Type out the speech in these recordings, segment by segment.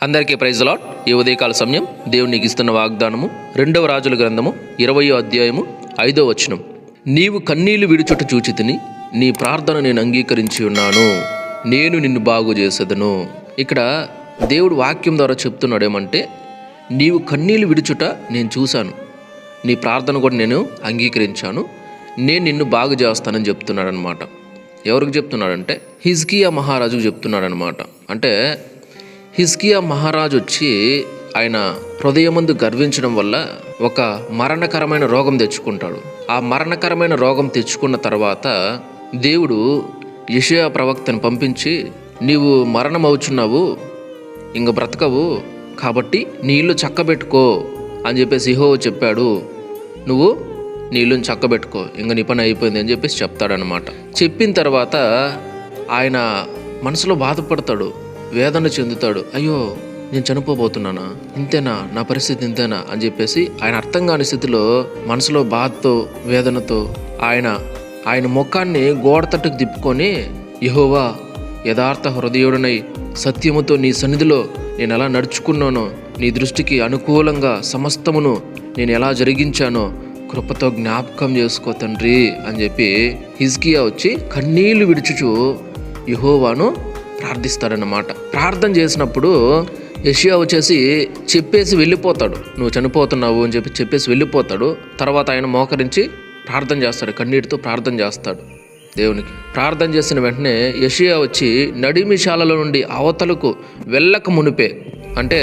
అందరికీ praise lot ఈ ఉదయకాల సమయం దేవునికి ఇస్తున్న వాగ్దానము రెండవ రాజుల గ్రంథము ఇరవయో అధ్యాయము ఐదో వచనం. నీవు కన్నీళ్ళు విడుచుట చూచి తిని నీ ప్రార్థన నేను అంగీకరించి ఉన్నాను. నేను నిన్ను బాగు చేసేదను. ఇక్కడ దేవుడు వాక్యం ద్వారా చెప్తున్నాడు ఏమంటే నీవు కన్నీళ్ళు విడుచుట నేను చూశాను. నీ ప్రార్థన కూడా నేను అంగీకరించాను. నేను నిన్ను బాగు చేస్తానని చెప్తున్నాడనమాట ఎవరికి చెప్తున్నాడంటే హిజ్కియా మహారాజుకు చెప్తున్నాడనమాట అంటే హిస్కియా మహారాజు వచ్చి ఆయన హృదయమందు గర్వించడం వల్ల ఒక మరణకరమైన రోగం తెచ్చుకుంటాడు. ఆ మరణకరమైన రోగం తెచ్చుకున్న తర్వాత దేవుడు యషయా ప్రవక్తను పంపించి నీవు మరణం అవుచున్నావు ఇంక బ్రతకవు కాబట్టి నీ ఇల్లు చక్కబెట్టుకో అని చెప్పేసి ఇహో చెప్పాడు. నువ్వు నీ ఇల్లుని చక్కబెట్టుకో ఇంక నీ పని అయిపోయింది అని చెప్పేసి చెప్తాడనమాట చెప్పిన తర్వాత ఆయన మనసులో బాధపడతాడు. వేదన చెందుతాడు. అయ్యో నేను చనిపోబోతున్నానా? ఇంతేనా? నా పరిస్థితి ఇంతేనా? అని చెప్పేసి ఆయన అర్థం కాని స్థితిలో మనసులో బాధతో వేదనతో ఆయన ఆయన ముఖాన్ని గోడ తట్టుకు తిప్పుకొని యహోవా యథార్థ హృదయుడనై సత్యముతో నీ సన్నిధిలో నేను ఎలా నడుచుకున్నానో నీ దృష్టికి అనుకూలంగా సమస్తమును నేను ఎలా జరిగించానో కృపతో జ్ఞాపకం చేసుకో తండ్రి అని చెప్పి హిజ్కియా వచ్చి కన్నీళ్ళు విడుచుచు యహోవాను ప్రార్థిస్తాడన్నమాట. ప్రార్థన చేసినప్పుడు యషియా వచ్చేసి చెప్పేసి వెళ్ళిపోతాడు. నువ్వు చనిపోతున్నావు అని చెప్పి చెప్పేసి వెళ్ళిపోతాడు. తర్వాత ఆయన మోకరించి ప్రార్థన చేస్తాడు కన్నీటితో ప్రార్థన చేస్తాడు దేవునికి. ప్రార్థన చేసిన వెంటనే యషియా వచ్చి నడిమిశాలలో నుండి అవతలకు వెళ్ళక మునిపే అంటే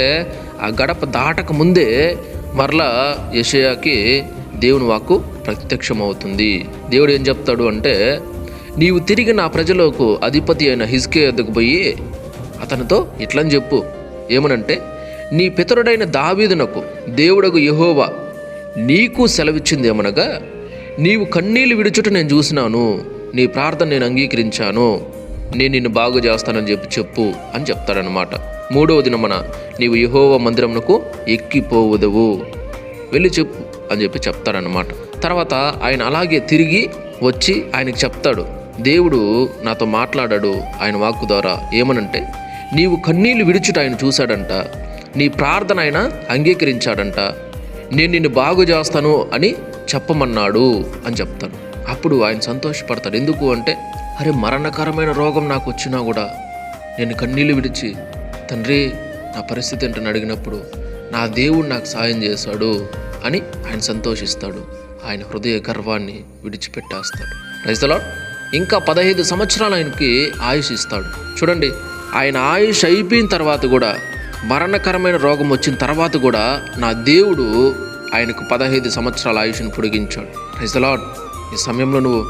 ఆ గడప దాటక ముందే మరలా యషయాకి దేవుని వాక్కు ప్రత్యక్షమవుతుంది. దేవుడు ఏం చెప్తాడు అంటే నీవు తిరిగి నా ప్రజలకు అధిపతి అయిన హిజ్కే వద్దకు పోయి అతనితో ఇట్లని చెప్పు. ఏమనంటే నీ పితరుడైన దావీదునకు దేవుడకు యహోవా నీకు సెలవిచ్చింది ఏమనగా నీవు కన్నీళ్ళు విడుచుట నేను చూసినాను నీ ప్రార్థన నేను అంగీకరించాను నేను నిన్ను బాగు చేస్తానని చెప్పి చెప్పు అని చెప్తాడనమాట మూడవ దినమన నీవు యహోవ మందిరమునకు ఎక్కిపోవదవు. వెళ్ళి చెప్పు అని చెప్పి చెప్తాడనమాట తర్వాత ఆయన అలాగే తిరిగి వచ్చి ఆయనకి చెప్తాడు. దేవుడు నాతో మాట్లాడాడు ఆయన వాక్కు ద్వారా. ఏమనంటే నీవు కన్నీళ్ళు విడుచుట ఆయన చూశాడంట నీ ప్రార్థన ఆయన అంగీకరించాడంట నేను నిన్ను బాగు చేస్తాను అని చెప్పమన్నాడు అని చెప్తాను. అప్పుడు ఆయన సంతోషపడతాడు. ఎందుకు అంటే అరే మరణకరమైన రోగం నాకు వచ్చినా కూడా నేను కన్నీళ్ళు విడిచి తండ్రి నా పరిస్థితి ఏంటని అడిగినప్పుడు నా దేవుడు నాకు సాయం చేశాడు అని ఆయన సంతోషిస్తాడు. ఆయన హృదయ గర్వాన్ని విడిచిపెట్టేస్తాడు. రైతులా ఇంకా పదహైదు సంవత్సరాలు ఆయనకి ఆయుష్ ఇస్తాడు. చూడండి ఆయన ఆయుష్ అయిపోయిన తర్వాత కూడా మరణకరమైన రోగం వచ్చిన తర్వాత కూడా నా దేవుడు ఆయనకు పదహైదు సంవత్సరాల ఆయుష్ను పొడిగించాడు. రిజలాడ్ ఈ సమయంలో నువ్వు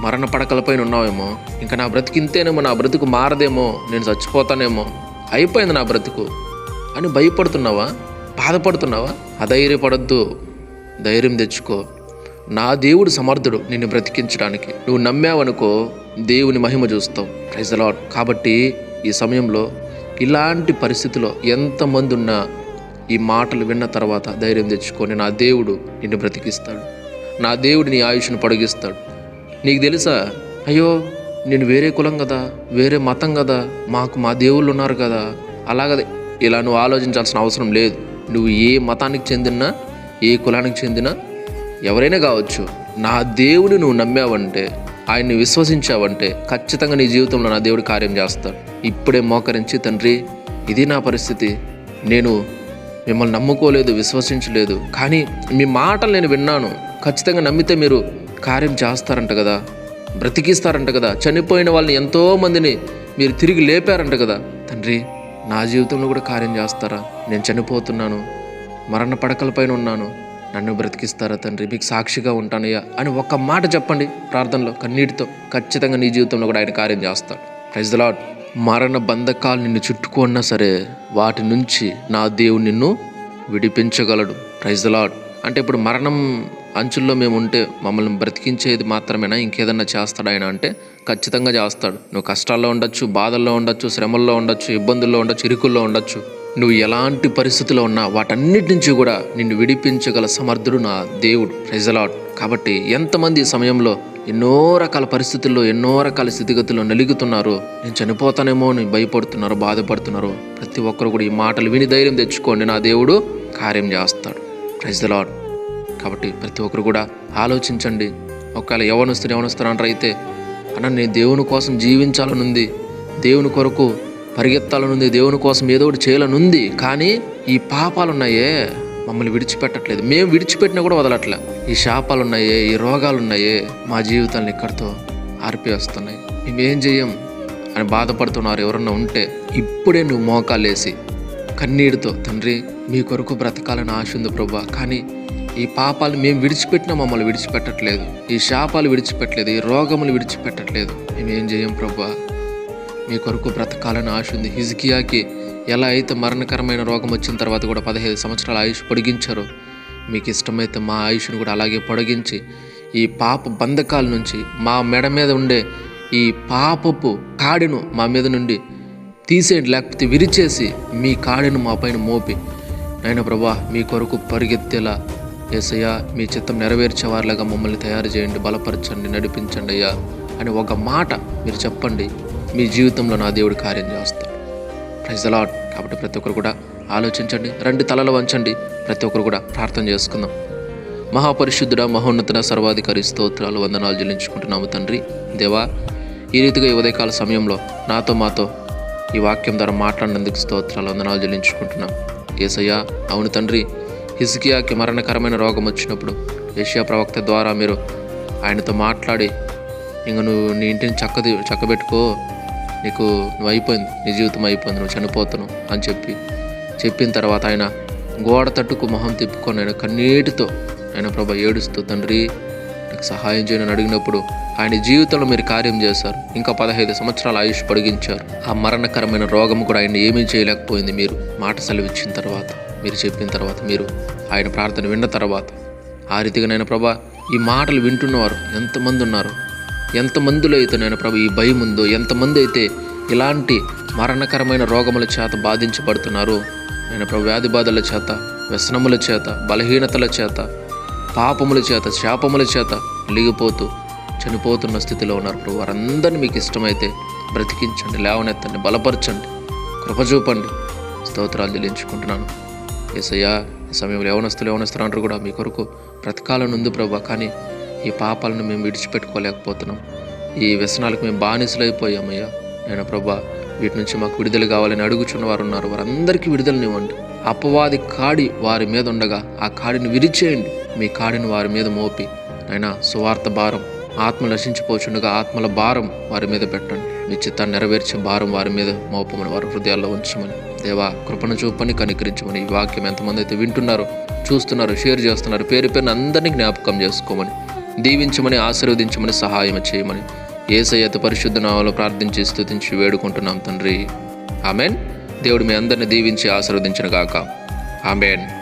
మరణ పడకలపైన ఉన్నావేమో ఇంకా నా బ్రతికింతేనేమో నా బ్రతుకు మారదేమో నేను చచ్చిపోతానేమో అయిపోయింది నా బ్రతుకు అని భయపడుతున్నావా? బాధపడుతున్నావా? అధైర్యపడద్దు. ధైర్యం తెచ్చుకో. నా దేవుడు సమర్థుడు నిన్ను బ్రతికించడానికి. నువ్వు నమ్మావనుకో దేవుని మహిమ చూస్తావు. ప్రైజ్ లాడ్ కాబట్టి ఈ సమయంలో ఇలాంటి పరిస్థితిలో ఎంతమంది ఉన్నా ఈ మాటలు విన్న తర్వాత ధైర్యం తెచ్చుకొని నా దేవుడు నిన్ను బ్రతికిస్తాడు. నా దేవుడు నీ ఆయుష్ను పొడిగిస్తాడు. నీకు తెలుసా? అయ్యో నేను వేరే కులం కదా వేరే మతం కదా మాకు మా దేవుళ్ళు ఉన్నారు కదా. అలాగదే ఇలా నువ్వు ఆలోచించాల్సిన అవసరం లేదు. నువ్వు ఏ మతానికి చెందినా ఏ కులానికి చెందినా ఎవరైనా కావచ్చు నా దేవుని నువ్వు నమ్మావంటే ఆయన్ని విశ్వసించావంటే ఖచ్చితంగా నీ జీవితంలో నా దేవుడు కార్యం చేస్తాడు. ఇప్పుడే మోకరించి తండ్రి ఇది నా పరిస్థితి. నేను మిమ్మల్ని నమ్ముకోలేదు విశ్వసించలేదు కానీ మీ మాటలు నేను విన్నాను. ఖచ్చితంగా నమ్మితే మీరు కార్యం చేస్తారంట కదా బ్రతికిస్తారంట కదా చనిపోయిన వాళ్ళని ఎంతోమందిని మీరు తిరిగి లేపారంట కదా. తండ్రి నా జీవితంలో కూడా కార్యం చేస్తారా? నేను చనిపోతున్నాను మరణ పడకలపైన ఉన్నాను. నన్ను బ్రతికిస్తారా తండ్రి? మీకు సాక్షిగా ఉంటానయ్యా అని ఒక్క మాట చెప్పండి ప్రార్థనలో కన్నీటితో. ఖచ్చితంగా నీ జీవితంలో కూడా ఆయన కార్యం చేస్తాడు. ప్రైజ్ లాడ్ మరణ బంధకాలు నిన్ను చుట్టుకున్నా సరే వాటి నుంచి నా దేవుడు నిన్ను విడిపించగలడు. ప్రైజ్ లాడ్ అంటే ఇప్పుడు మరణం అంచుల్లో మేము ఉంటే మమ్మల్ని బ్రతికించేది మాత్రమేనా? ఇంకేదన్నా చేస్తాడు ఆయన అంటే? ఖచ్చితంగా చేస్తాడు. నువ్వు కష్టాల్లో ఉండొచ్చు బాధల్లో ఉండొచ్చు శ్రమల్లో ఉండొచ్చు ఇబ్బందుల్లో ఉండొచ్చు ఇరుకుల్లో ఉండొచ్చు. నువ్వు ఎలాంటి పరిస్థితిలో ఉన్నా వాటన్నిటి నుంచి కూడా నిన్ను విడిపించగల సమర్థుడు నా దేవుడు. ప్రైజలాడ్ కాబట్టి ఎంతమంది ఈ సమయంలో ఎన్నో రకాల పరిస్థితుల్లో ఎన్నో రకాల స్థితిగతుల్లో నలుగుతున్నారు. నేను చనిపోతానేమో అని భయపడుతున్నారు బాధపడుతున్నారు. ప్రతి ఒక్కరు కూడా ఈ మాటలు విని ధైర్యం తెచ్చుకోండి. నా దేవుడు కార్యం చేస్తాడు. ప్రైజ్ కాబట్టి ప్రతి ఒక్కరు కూడా ఆలోచించండి. ఒకవేళ యవనస్తులు యవనస్తులు అంటారు అయితే అన్న నేను దేవుని కోసం జీవించాలనుంది. దేవుని కొరకు పరిగెత్తాలనుంది దేవుని కోసం ఏదో ఒకటి చేయాలనుంది కానీ ఈ పాపాలు ఉన్నాయే మమ్మల్ని విడిచిపెట్టట్లేదు. మేము విడిచిపెట్టినా కూడా వదలట్లే. ఈ శాపాలు ఉన్నాయే ఈ రోగాలు ఉన్నాయే మా జీవితాలను ఇక్కడితో ఆర్పివేస్తున్నాయి మేమేం చెయ్యం? అని బాధపడుతున్నారు ఎవరన్నా ఉంటే ఇప్పుడే నువ్వు మోకాలేసి కన్నీటితో తండ్రి మీ కొరకు బ్రతకాలని ఆశ ఉంది ప్రభా కానీ ఈ పాపాలు మేము విడిచిపెట్టినా మమ్మల్ని విడిచిపెట్టట్లేదు. ఈ శాపాలు విడిచిపెట్టలేదు ఈ రోగములు విడిచిపెట్టట్లేదు. మేమేం చేయం ప్రభా? మీ కొరకు బ్రతకాలని ఆశ ఉంది. హిజ్కియాకి ఎలా అయితే మరణకరమైన రోగం వచ్చిన తర్వాత కూడా పదహైదు సంవత్సరాల ఆయుష్ పొడిగించారో మీకు ఇష్టమైతే మా ఆయుష్ను కూడా అలాగే పొడిగించి ఈ పాప బంధకాల నుంచి మా మెడ మీద ఉండే ఈ పాపపు కాడిను మా మీద నుండి తీసేయండి లేకపోతే విరిచేసి మీ కాడిను మా పైన మోపి. నాయన ప్రభా మీ కొరకు పరిగెత్తేలా ఏసయ్యా మీ చిత్తం నెరవేర్చేవారిలాగా మమ్మల్ని తయారు చేయండి బలపరచండి నడిపించండి అయ్యా అని ఒక మాట మీరు చెప్పండి. మీ జీవితంలో నా దేవుడు కార్యం చేస్తాడు. ప్రైజ్ అలాట్ కాబట్టి ప్రతి ఒక్కరు కూడా ఆలోచించండి. రెండు తలలు వంచండి. ప్రతి ఒక్కరు కూడా ప్రార్థన చేసుకుందాం. మహాపరిశుద్ధుడ మహోన్నతుడ సర్వాధికారి స్తోత్రాలు వందనాలు చెల్లించుకుంటున్నాము తండ్రి. దేవా ఈ రీతిగా ఈ ఉదయకాల సమయంలో నాతో మాతో ఈ వాక్యం ద్వారా మాట్లాడినందుకు స్తోత్రాలు వందనాలు చెల్లించుకుంటున్నాం. ఏసయ్యా అవును తండ్రి. హిజ్కియాకి మరణకరమైన రోగం వచ్చినప్పుడు ఏషియా ప్రవక్త ద్వారా మీరు ఆయనతో మాట్లాడి ఇంక నువ్వు నీ ఇంటిని చక్కది చక్కబెట్టుకో. నీకు నువ్వు అయిపోయింది నీ జీవితం అయిపోయింది నువ్వు చనిపోతున్నావు అని చెప్పి చెప్పిన తర్వాత ఆయన గోడ తట్టుకు మొహం తిప్పుకొని ఆయన కన్నీటితో ఆయన ప్రభా ఏడుస్తూ తండ్రి నాకు సహాయం చేయని అడిగినప్పుడు ఆయన జీవితంలో మీరు కార్యం చేశారు. ఇంకా పదహైదు సంవత్సరాల ఆయుష్ పొడిగించారు. ఆ మరణకరమైన రోగం కూడా ఆయన ఏమీ చేయలేకపోయింది. మీరు మాట సెలవిచ్చిన తర్వాత మీరు చెప్పిన తర్వాత మీరు ఆయన ప్రార్థన విన్న తర్వాత ఆ రీతిగా నేను ప్రభా ఈ మాటలు వింటున్నవారు ఎంతమంది ఉన్నారు? ఎంతమందిలో అయితే నేను ప్రభు ఈ భయం ఉందో ఎంతమంది అయితే ఇలాంటి మరణకరమైన రోగముల చేత బాధించబడుతున్నారు నేను ప్రభు వ్యాధి బాధల చేత వ్యసనముల చేత బలహీనతల చేత పాపముల చేత శాపముల చేత లిగిపోతూ చనిపోతున్న స్థితిలో ఉన్నారు ప్రభు. వారందరినీ మీకు ఇష్టమైతే బ్రతికించండి లేవనెత్తండి బలపరచండి కృపచూపండి. స్తోత్రాలు చెల్లించుకుంటున్నాను. ఏసయ్యా ఈ సమయంలో యవనస్తులు యవనస్తులు అంటారు కూడా మీ కొరకు బ్రతకాలని ఉంది ప్రభా. కానీ ఈ పాపాలను మేము విడిచిపెట్టుకోలేకపోతున్నాం. ఈ వ్యసనాలకు మేము బానిసలైపోయామయ్యా. నేను ప్రభా వీటి నుంచి మాకు విడుదల కావాలని అడుగుచున్న వారు ఉన్నారు. వారందరికీ విడుదలనివ్వండి అపవాది కాడి వారి మీద ఉండగా ఆ కాడిని విరిచేయండి. మీ కాడిని వారి మీద మోపి. అయినా సువార్త భారం. ఆత్మ నశించిపోచుండగా ఆత్మల భారం వారి మీద పెట్టండి. మీ చిత్తాన్ని నెరవేర్చే భారం వారి మీద మోపమని వారి హృదయాల్లో ఉంచమని. దేవా కృపణ చూపని కనికరించమని ఈ వాక్యం ఎంతమంది అయితే వింటున్నారో చూస్తున్నారు షేర్ చేస్తున్నారు పేరు పేరున అందరినీ జ్ఞాపకం చేసుకోమని. దీవించమని ఆశీర్వదించమని సహాయం చేయమని. ఏసయ్యత పరిశుద్ధ నామలో ప్రార్థించి స్థుతించి వేడుకుంటున్నాం తండ్రి. ఆమెన్. దేవుడు మీ అందరిని దీవించి ఆశీర్వదించిన గాక. ఆమెన్.